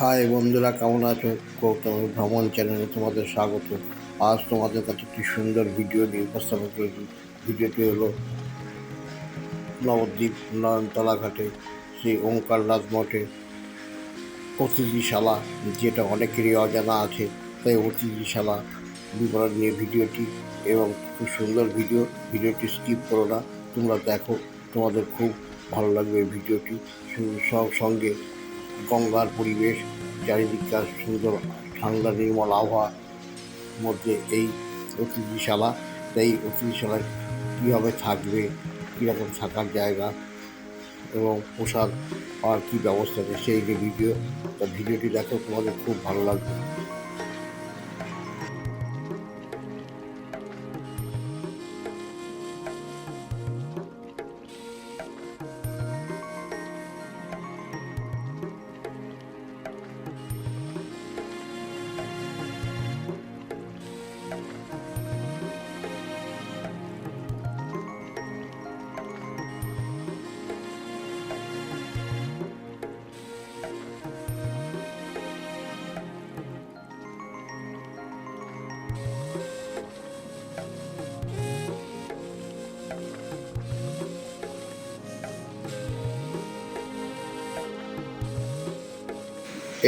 High বন্ধুরা, কেমন আছো? গৌতম ভ্রমণ চ্যানেলে তোমাদের স্বাগত। আজ তোমাদের কাছে একটি সুন্দর ভিডিও নিয়ে উপস্থাপন করেছি। ভিডিওটি হলো নবদ্বীপ নয়নতলা ঘাটে শ্রী ওঙ্কারনাথ মঠে অতিথিশালা, যেটা অনেকেরই অজানা আছে। তাই অতিথিশালা বিবরণ নিয়ে ভিডিওটি এবং খুব সুন্দর ভিডিও, ভিডিওটি স্কিপ করো না। তোমরা দেখো, তোমাদের খুব ভালো লাগবে ভিডিওটি। সঙ্গে গঙ্গার পরিবেশ, চারিদিকটা সুন্দর ঠান্ডা নির্মল আবহাওয়া মধ্যে এই অতিথিশালা। এই অতিথিশালায় কীভাবে থাকবে, কীরকম থাকার জায়গা এবং পোশাক আর কী ব্যবস্থা আছে, সেই যে ভিডিও ভিডিওটি দেখো, তোমাদের খুব ভালো লাগবে।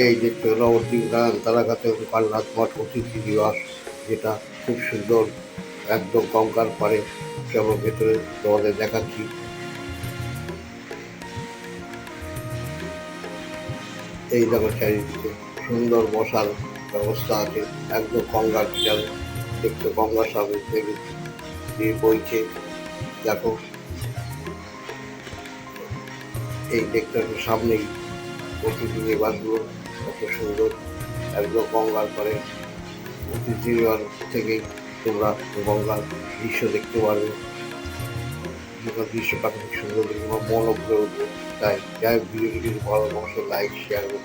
এই যে চৌরাবর্তী তালাঘাটে কালনাথ মঠ অতিথি নিবাস যেটা খুব সুন্দর, একদম গঙ্গার পাড়ে চলো ভেতরে তোমাদের দেখাচ্ছি। এই দেখো চারিদিকে সুন্দর বসার ব্যবস্থা আছে, একদম গঙ্গার কিনারে দেখছ গঙ্গার সামনে থেকে দিয়ে বইছে, দেখো। এই দেখতে সামনেই অতিথি বাসগুলো কত সুন্দর একদম গঙ্গার পরে অতিথি নিবাস থেকেই তোমরা গঙ্গার দৃশ্য দেখতে পারবে। দৃশ্য প্রাকৃতিক সুন্দর দেখবে মনও ভরে উঠবে তাই যাই ভিডিওটি যদি ভালো লাইক শেয়ার এবং